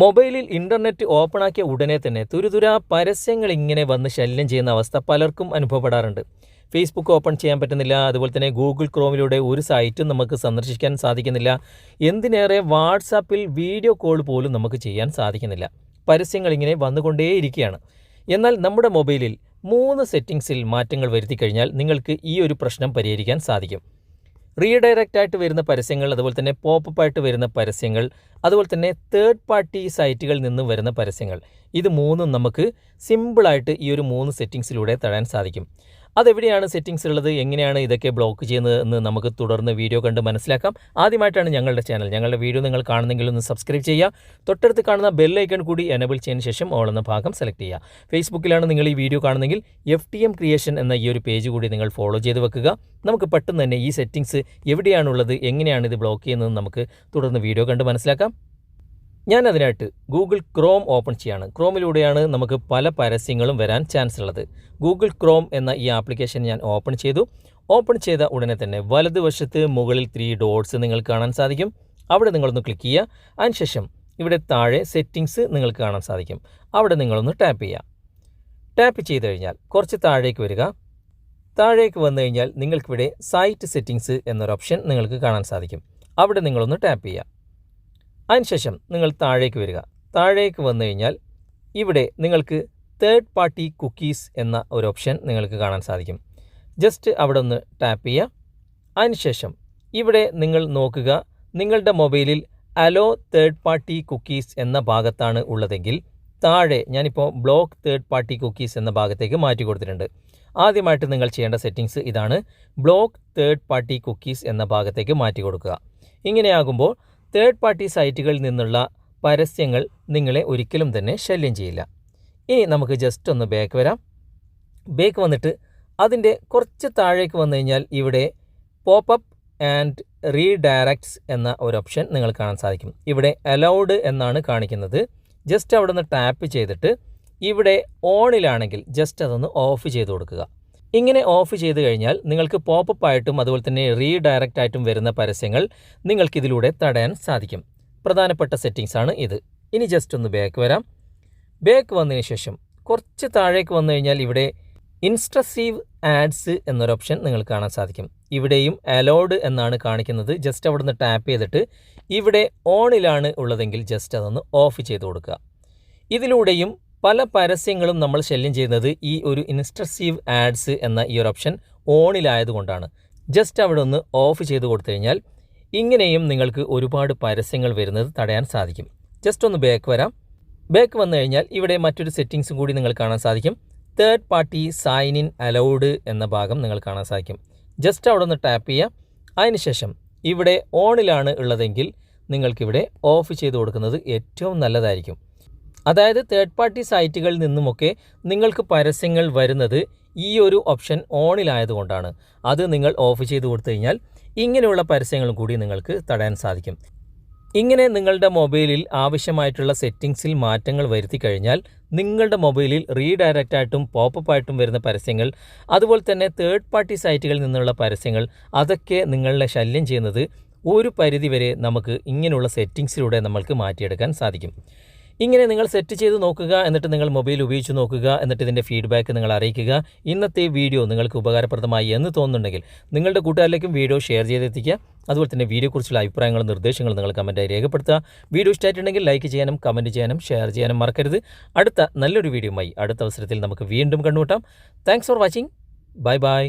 മൊബൈലിൽ ഇന്റർനെറ്റ് ഓപ്പണാക്കിയ ഉടനെ തന്നെ തുരുതുരാ പരസ്യങ്ങൾ ഇങ്ങനെ വന്ന് ശല്യം ചെയ്യുന്ന അവസ്ഥ പലർക്കും അനുഭവപ്പെടാറുണ്ട്. ഫേസ്ബുക്ക് ഓപ്പൺ ചെയ്യാൻ പറ്റുന്നില്ല അതുപോലെ തന്നെ ഗൂഗിൾ ക്രോമിലൂടെ ഒരു സൈറ്റും നമുക്ക് സന്ദർശിക്കാൻ സാധിക്കുന്നില്ല എന്തിനേറെ വാട്സാപ്പിൽ വീഡിയോ കോൾ പോലും നമുക്ക് ചെയ്യാൻ സാധിക്കുന്നില്ല. പരസ്യങ്ങൾ ഇങ്ങനെ വന്നുകൊണ്ടേയിരിക്കുകയാണ്. എന്നാൽ നമ്മുടെ മൊബൈലിൽ മൂന്ന് സെറ്റിംഗ്സിൽ മാറ്റങ്ങൾ വരുത്തി കഴിഞ്ഞാൽ നിങ്ങൾക്ക് ഈ ഒരു പ്രശ്നം പരിഹരിക്കാൻ സാധിക്കും. റീഡയറക്റ്റ് ആയിട്ട് വരുന്ന പരസ്യങ്ങൾ അതുപോലെ തന്നെ പോപ്പപ്പ് ആയിട്ട് വരുന്ന പരസ്യങ്ങൾ അതുപോലെ തന്നെ തേർഡ് പാർട്ടി സൈറ്റുകളിൽ നിന്ന് വരുന്ന പരസ്യങ്ങൾ. ഇത് മൂന്നും നമുക്ക് സിമ്പിളായിട്ട് ഈ ഒരു മൂന്ന് സെറ്റിങ്സിലൂടെ തടയാൻ സാധിക്കും. അതെവിടെയാണ് സെറ്റിംഗ്സ് ഉള്ളത് എങ്ങനെയാണ് ഇതൊക്കെ ബ്ലോക്ക് ചെയ്യുന്നത് എന്ന് നമുക്ക് തുടർന്ന് വീഡിയോ കണ്ട് മനസ്സിലാക്കാം. ആദ്യമായിട്ടാണ് ഞങ്ങളുടെ ചാനൽ. ഞങ്ങളുടെ വീഡിയോ നിങ്ങൾ കാണുന്നെങ്കിൽ ഒന്ന് സബ്സ്ക്രൈബ് ചെയ്യുക. തൊട്ടടുത്ത് കാണുന്ന ബെല്ലൈക്കൺ കൂടി എനബിൾ ചെയ്യുന്ന ശേഷം ഓൾ എന്ന ഭാഗം സെലക്ട് ചെയ്യുക. ഫേസ്ബുക്കിലാണ് നിങ്ങൾ ഈ വീഡിയോ കാണുന്നെങ്കിൽ എഫ് ടി എം ക്രിയേഷൻ എന്ന ഈ ഒരു പേജ് കൂടി നിങ്ങൾ ഫോളോ ചെയ്ത് വെക്കുക. നമുക്ക് പെട്ടെന്ന് തന്നെ ഈ സെറ്റിംഗ്സ് എവിടെയാണുള്ളത്? എങ്ങനെയാണ് ഇത് ബ്ലോക്ക് ചെയ്യുന്നത് നമുക്ക് തുടർന്ന് വീഡിയോ കണ്ട് മനസ്സിലാക്കാം. ഞാൻ അതിനായിട്ട് ഗൂഗിൾ ക്രോം ഓപ്പൺ ചെയ്യാണ്. ക്രോമിലൂടെയാണ് നമുക്ക് പല പരസ്യങ്ങളും വരാൻ ചാൻസ് ഉള്ളത്. ഗൂഗിൾ ക്രോം എന്ന ഈ ആപ്ലിക്കേഷൻ ഞാൻ ഓപ്പൺ ചെയ്തു. ഓപ്പൺ ചെയ്ത ഉടനെ തന്നെ വലതുവശത്ത് മുകളിൽ ത്രീ ഡോട്ട്സ് നിങ്ങൾക്ക് കാണാൻ സാധിക്കും. അവിടെ നിങ്ങളൊന്ന് ക്ലിക്ക് ചെയ്യുക. അതിനുശേഷം ഇവിടെ താഴെ സെറ്റിംഗ്സ് നിങ്ങൾക്ക് കാണാൻ സാധിക്കും. അവിടെ നിങ്ങളൊന്ന് ടാപ്പ് ചെയ്യുക. ടാപ്പ് ചെയ്ത് കഴിഞ്ഞാൽ കുറച്ച് താഴേക്ക് വരിക. താഴേക്ക് വന്നു കഴിഞ്ഞാൽ നിങ്ങൾക്കിവിടെ സൈറ്റ് സെറ്റിംഗ്സ് എന്നൊരു ഓപ്ഷൻ നിങ്ങൾക്ക് കാണാൻ സാധിക്കും. അവിടെ നിങ്ങളൊന്ന് ടാപ്പ് ചെയ്യുക. അതിനുശേഷം നിങ്ങൾ താഴേക്ക് വരിക. താഴേക്ക് വന്നു കഴിഞ്ഞാൽ ഇവിടെ നിങ്ങൾക്ക് തേർഡ് പാർട്ടി കുക്കീസ് എന്ന ഒരു ഓപ്ഷൻ നിങ്ങൾക്ക് കാണാൻ സാധിക്കും. ജസ്റ്റ് അവിടെ ഒന്ന് ടാപ്പ് ചെയ്യുക. അതിനുശേഷം ഇവിടെ നിങ്ങൾ നോക്കുക നിങ്ങളുടെ മൊബൈലിൽ അലോ തേർഡ് പാർട്ടി കുക്കീസ് എന്ന ഭാഗത്താണ് ഉള്ളതെങ്കിൽ താഴെ ഞാനിപ്പോൾ ബ്ലോക്ക് തേർഡ് പാർട്ടി കുക്കീസ് എന്ന ഭാഗത്തേക്ക് മാറ്റി കൊടുത്തിട്ടുണ്ട്. ആദ്യമായിട്ട് നിങ്ങൾ ചെയ്യേണ്ട സെറ്റിങ്സ് ഇതാണ് ബ്ലോക്ക് തേർഡ് പാർട്ടി കുക്കീസ് എന്ന ഭാഗത്തേക്ക് മാറ്റി കൊടുക്കുക. ഇങ്ങനെയാകുമ്പോൾ തേർഡ് പാർട്ടി സൈറ്റുകളിൽ നിന്നുള്ള പരസ്യങ്ങൾ നിങ്ങളെ ഒരിക്കലും തന്നെ ശല്യം ചെയ്യില്ല. ഇനി നമുക്ക് ജസ്റ്റ് ഒന്ന് ബാക്ക് വരാം. ബാക്ക് വന്നിട്ട് അതിന്റെ കുറച്ച് താഴേക്ക് വന്നു കഴിഞ്ഞാൽ ഇവിടെ പോപ്പപ്പ് ആൻഡ് റീഡയറക്ട്സ് എന്ന ഒരു ഓപ്ഷൻ നിങ്ങൾ കാണാൻ സാധിക്കും. ഇവിടെ അലൗഡ് എന്നാണ് കാണിക്കുന്നത്. ജസ്റ്റ് അവിടെ നിന്ന് ടാപ്പ് ചെയ്തിട്ട് ഇവിടെ ഓണിലാണെങ്കിൽ ജസ്റ്റ് അതൊന്ന് ഓഫ് ചെയ്ത് കൊടുക്കുക. ഇങ്ങനെ ഓഫ് ചെയ്ത് കഴിഞ്ഞാൽ നിങ്ങൾക്ക് പോപ്പപ്പ് ആയിട്ടും അതുപോലെ തന്നെ റീഡയറക്റ്റ് ആയിട്ടും വരുന്ന പരസ്യങ്ങൾ നിങ്ങൾക്കിതിലൂടെ തടയാൻ സാധിക്കും. പ്രധാനപ്പെട്ട സെറ്റിങ്സ് ആണ് ഇത്. ഇനി ജസ്റ്റ് ഒന്ന് ബാക്ക് വരാം. ബാക്ക് വന്നതിന് ശേഷം കുറച്ച് താഴേക്ക് വന്നു കഴിഞ്ഞാൽ ഇവിടെ ഇൻസ്ട്രസീവ് ആഡ്സ് എന്നൊരു ഓപ്ഷൻ നിങ്ങൾ കാണാൻ സാധിക്കും. ഇവിടെയും അലോഡ് എന്നാണ് കാണിക്കുന്നത്. ജസ്റ്റ് അവിടെ നിന്ന് ടാപ്പ് ചെയ്തിട്ട് ഇവിടെ ഓണിലാണ് ഉള്ളതെങ്കിൽ ജസ്റ്റ് അതൊന്ന് ഓഫ് ചെയ്ത് കൊടുക്കുക. ഇതിലൂടെയും പല പരസ്യങ്ങളും നമ്മൾ ശല്യം ചെയ്യുന്നത് ഈ ഒരു ഇൻസ്ട്രസീവ് ആഡ്സ് എന്ന ഈ ഒരു ഓപ്ഷൻ ഓണിലായതുകൊണ്ടാണ് ജസ്റ്റ് അവിടെ ഒന്ന് ഓഫ് ചെയ്ത് കൊടുത്തു കഴിഞ്ഞാൽ ഇങ്ങനെയും നിങ്ങൾക്ക് ഒരുപാട് പരസ്യങ്ങൾ വരുന്നത് തടയാൻ സാധിക്കും. ജസ്റ്റ് ഒന്ന് ബാക്ക് വരാം. ബാക്ക് വന്നു കഴിഞ്ഞാൽ ഇവിടെ മറ്റൊരു സെറ്റിങ്സും കൂടി നിങ്ങൾ കാണാൻ സാധിക്കും. Third party sign in allowed എന്ന ഭാഗം നിങ്ങൾ കാണാൻ സാധിക്കും. ജസ്റ്റ് അവിടെ ഒന്ന് ടാപ്പ് ചെയ്യുക അതിനുശേഷം ഇവിടെ ഓണിലാണ് ഉള്ളതെങ്കിൽ നിങ്ങൾക്കിവിടെ ഓഫ് ചെയ്ത് കൊടുക്കുന്നത് ഏറ്റവും നല്ലതായിരിക്കും. അതായത് തേർഡ് പാർട്ടി സൈറ്റുകളിൽ നിന്നുമൊക്കെ നിങ്ങൾക്ക് പരസ്യങ്ങൾ വരുന്നത് ഈ ഒരു ഓപ്ഷൻ ഓണിലായതുകൊണ്ടാണ് അത് നിങ്ങൾ ഓഫ് ചെയ്ത് കൊടുത്തു കഴിഞ്ഞാൽ ഇങ്ങനെയുള്ള പരസ്യങ്ങളും കൂടി നിങ്ങൾക്ക് തടയാൻ സാധിക്കും. ഇങ്ങനെ നിങ്ങളുടെ മൊബൈലിൽ ആവശ്യമായിട്ടുള്ള സെറ്റിങ്സിൽ മാറ്റങ്ങൾ വരുത്തി കഴിഞ്ഞാൽ നിങ്ങളുടെ മൊബൈലിൽ റീഡയറക്റ്റ് ആയിട്ടും പോപ്പപ്പ് ആയിട്ടും വരുന്ന പരസ്യങ്ങൾ അതുപോലെ തന്നെ തേർഡ് പാർട്ടി സൈറ്റുകളിൽ നിന്നുള്ള പരസ്യങ്ങൾ അതൊക്കെ നിങ്ങളുടെ ശല്യം ചെയ്യുന്നത് ഒരു പരിധിവരെ നമുക്ക് ഇങ്ങനെയുള്ള സെറ്റിങ്സിലൂടെ നമ്മൾക്ക് മാറ്റിയെടുക്കാൻ സാധിക്കും. ഇങ്ങനെ നിങ്ങൾ സെറ്റ് ചെയ്ത് നോക്കുക എന്നിട്ട് നിങ്ങൾ മൊബൈൽ ഉപയോഗിച്ച് നോക്കുക എന്നിട്ട് ഇതിന്റെ ഫീഡ്ബാക്ക് നിങ്ങൾ അറിയിക്കുക. ഇന്നത്തെ വീഡിയോ നിങ്ങൾക്ക് ഉപകാരപ്രദമായി എന്ന് തോന്നുന്നുണ്ടെങ്കിൽ നിങ്ങളുടെ കൂട്ടുകാരിലേക്കും വീഡിയോ ഷെയർ ചെയ്തെത്തിക്കുക. അതുപോലെ തന്നെ വീഡിയോയെക്കുറിച്ചുള്ള അഭിപ്രായങ്ങളും നിർദ്ദേശങ്ങളും നിങ്ങൾ കമന്റായി രേഖപ്പെടുത്തുക. വീഡിയോ ഇഷ്ടമായിട്ടുണ്ടെങ്കിൽ ലൈക്ക് ചെയ്യാനും കമന്റ് ചെയ്യാനും ഷെയർ ചെയ്യാനും മറക്കരുത്. അടുത്ത നല്ലൊരു വീഡിയോയുമായി അടുത്ത അവസരത്തിൽ നമുക്ക് വീണ്ടും കണ്ടുമുട്ടാം. Thanks for watching bye bye